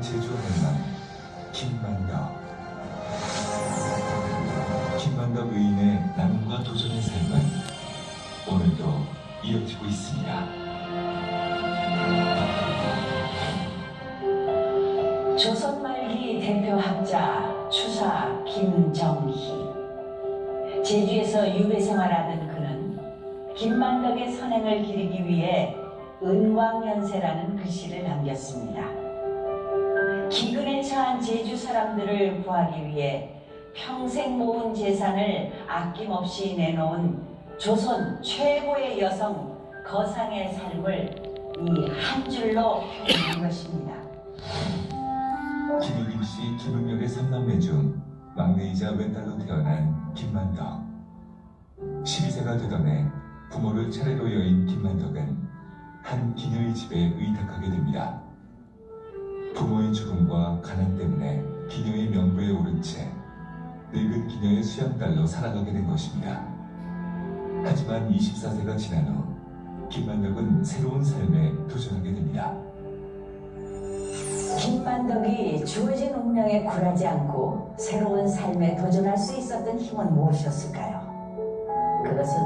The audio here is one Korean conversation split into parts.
제주 할망 김만덕 김만덕 의인의 나눔과 도전의 삶은 오늘도 이어지고 있습니다. 조선 말기 대표 학자 추사 김정희 제주에서 유배 생활하던 그는 김만덕의 선행을 기리기 위해 은광연세라는 글씨를 남겼습니다. 기근에 처한 제주 사람들을 구하기 위해 평생 모은 재산을 아낌없이 내놓은 조선 최고의 여성 거상의 삶을 이 한 줄로 표현한 것입니다. 김일김 씨 김은명의 삼남매 중 막내이자 왼딸로 태어난 김만덕 12세가 되던 해 부모를 차례로 여인 김만덕은 한 기녀의 집에 의탁하게 됩니다. 부모의 죽음과 가난 때문에 기녀의 명부에 오른 채 늙은 기녀의 수양딸로 살아가게 된 것입니다. 하지만 24세가 지난 후 김만덕은 새로운 삶에 도전하게 됩니다. 김만덕이 주어진 운명에 굴하지 않고 새로운 삶에 도전할 수 있었던 힘은 무엇이었을까요? 그것은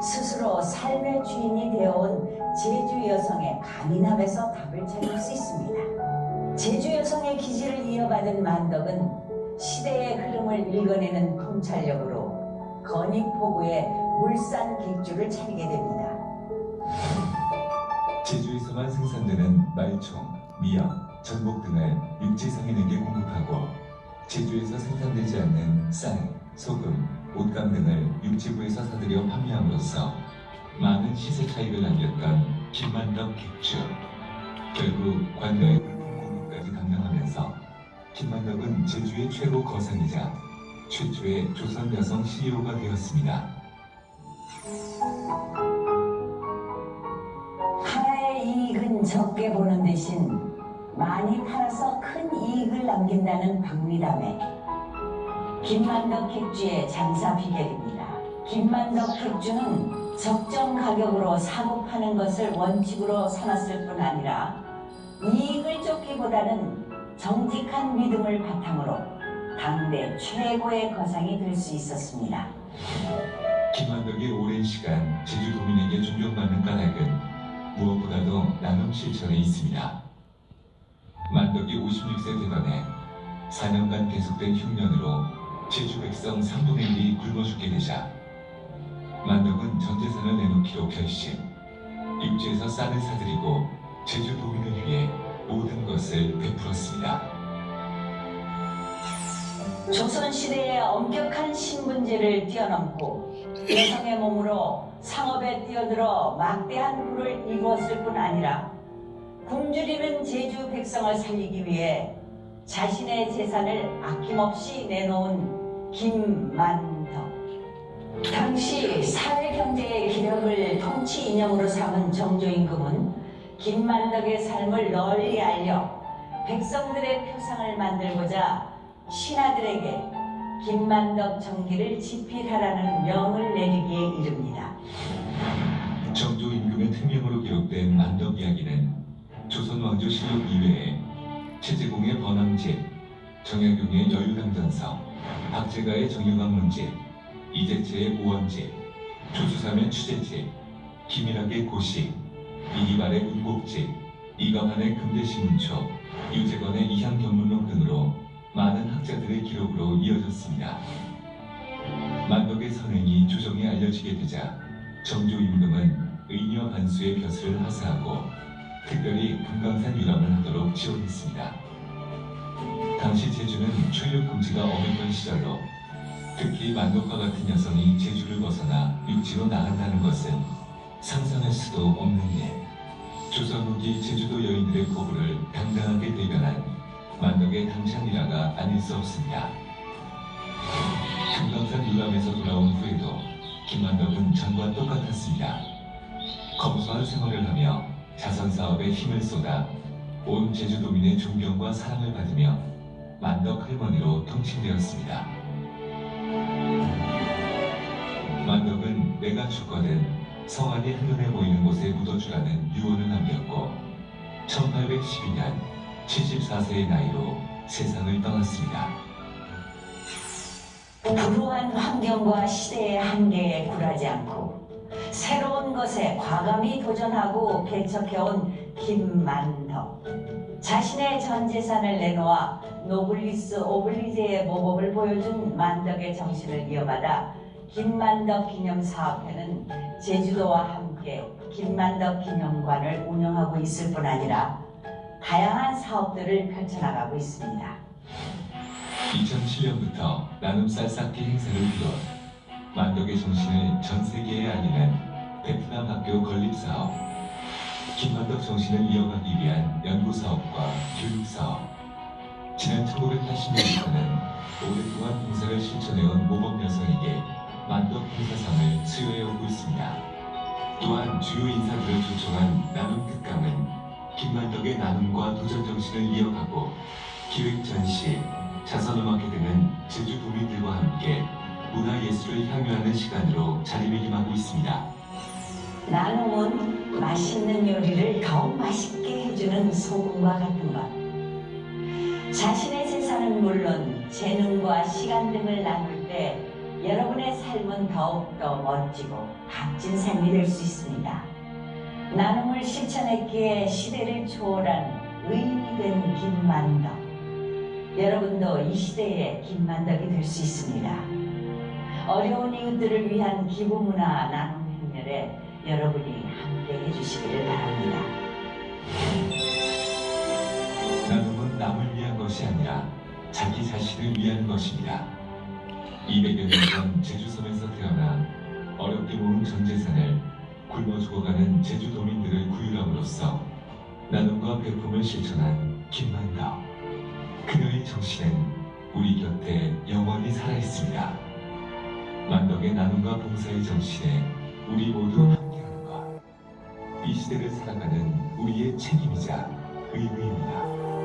스스로 삶의 주인이 되어온 제주 여성의 강인함에서 답을 찾을 수 있습니다. 제주 여성의 기질을 이어받은 만덕은 시대의 흐름을 읽어내는 통찰력으로 건익포구의 물산 객주를 차리게 됩니다. 제주에서만 생산되는 말총, 미역, 전복 등을 육지 상인에게 공급하고 제주에서 생산되지 않는 쌀, 소금, 옷감 등을 육지부에서 사들여 판매함으로써 많은 시세 차익을 남겼던 김만덕 객주 결국 관가의 담당하면서 김만덕은 제주의 최고 거상이자 최초의 조선 여성 CEO가 되었습니다. 하나의 이익은 적게 보는 대신 많이 팔아서 큰 이익을 남긴다는 박리담에 김만덕 객주의 장사 비결입니다. 김만덕 객주는 적정 가격으로 사고 파는 것을 원칙으로 삼았을 뿐 아니라 이익을 쫓기보다는 정직한 믿음을 바탕으로 당대 최고의 거상이 될 수 있었습니다. 김만덕이 오랜 시간 제주도민에게 존경받는 까닭은 무엇보다도 나눔 실천에 있습니다. 만덕이 56세 되던 해 4년간 계속된 흉년으로 제주 백성 3분의 1이 굶어 죽게 되자 만덕은 전 재산을 내놓기로 결심 육지에서 쌀을 사들이고 제주 도민을 위해 것을 베풀었습니다. 조선시대의 엄격한 신분제를 뛰어넘고 여성의 몸으로 상업에 뛰어들어 막대한 부를 이루었을 뿐 아니라 굶주리는 제주 백성을 살리기 위해 자신의 재산을 아낌없이 내놓은 김만덕. 당시 사회경제의 기력을 통치 이념으로 삼은 정조임금은 김만덕의 삶을 널리 알려 백성들의 표상을 만들고자 신하들에게 김만덕 정기를 집필하라는 명을 내리기에 이릅니다. 정조 임금의 특명으로 기록된 만덕 이야기는 조선 왕조 실록 이외에 최재공의 번왕제, 정약용의 여유당전서, 박재가의 정유강 문제, 이재채의 오원제, 조수삼의 추제제, 김일학의 고시, 이기발의 운곡제, 이감한의 금대신문초, 유재건의 이향견문록 등으로 많은 학자들의 기록으로 이어졌습니다. 만덕의 선행이 조정에 알려지게 되자 정조 임금은 의녀 반수의 벼슬을 하사하고 특별히 금강산 유람을 하도록 지원했습니다. 당시 제주는 출nhập 금지가 엄했던 시절로 특히 만덕과 같은 여성이 제주를 벗어나 육지로 나간다는 것은 상상할 수도 없는 일. 조선 후기 제주도 여인들의 포부를 당당하게 대변한 만덕의 당찬이라가 아닐 수 없습니다. 금강산 유람에서 돌아온 후에도 김만덕은 전과 똑같았습니다. 검소한 생활을 하며 자선 사업에 힘을 쏟아 온 제주도민의 존경과 사랑을 받으며 만덕 할머니로 통칭되었습니다. 만덕은 내가 죽거든 성안이 한눈에 보이는 곳에 묻어주라는 유언을 남겼고 1812년 74세의 나이로 세상을 떠났습니다. 불우한 환경과 시대의 한계에 굴하지 않고 새로운 것에 과감히 도전하고 개척해온 김만덕. 자신의 전 재산을 내놓아 노블리스 오블리제의 모범을 보여준 만덕의 정신을 이어받아 김만덕 기념사업회는 제주도와 함께 김만덕 기념관을 운영하고 있을 뿐 아니라 다양한 사업들을 펼쳐나가고 있습니다. 2007년부터 나눔쌀 쌓기 행사를 비롯 만덕의 정신을 전 세계에 알리는 베트남 학교 건립 사업, 김만덕 정신을 이어가기 위한 연구 사업과 교육 사업, 지난 1980년부터는 오랫동안 봉사를 실천해온 모범 여성에게 만덕 봉사상을 수여해 오고 있습니다. 또한 주요 인사들을 초청한 나눔 특강은 김만덕의 나눔과 도전 정신을 이어가고 기획 전시, 자선음악회 등은 제주 도민들과 함께 문화예술을 향유하는 시간으로 자리매김하고 있습니다. 나눔은 맛있는 요리를 더욱 맛있게 해주는 소금과 같은 것. 자신의 재산은 물론 재능과 시간 등을 나눌 때 여러분의 삶은 더욱더 멋지고 값진 삶이 될 수 있습니다. 나눔을 실천했기에 시대를 초월한 의인이 된 김만덕. 여러분도 이 시대의 김만덕이 될 수 있습니다. 어려운 이웃들을 위한 기부문화 나눔 행렬에 여러분이 함께 해주시기를 바랍니다. 나눔은 남을 위한 것이 아니라 자기 자신을 위한 것입니다. 200여 년 전 제주섬에서 태어나 어렵게 모은 전 재산을 굶어 죽어가는 제주도민들을 구휼함으로써 나눔과 배품을 실천한 김만덕. 그녀의 정신은 우리 곁에 영원히 살아있습니다. 만덕의 나눔과 봉사의 정신에 우리 모두 함께하는 것. 이 시대를 살아가는 우리의 책임이자 의무입니다.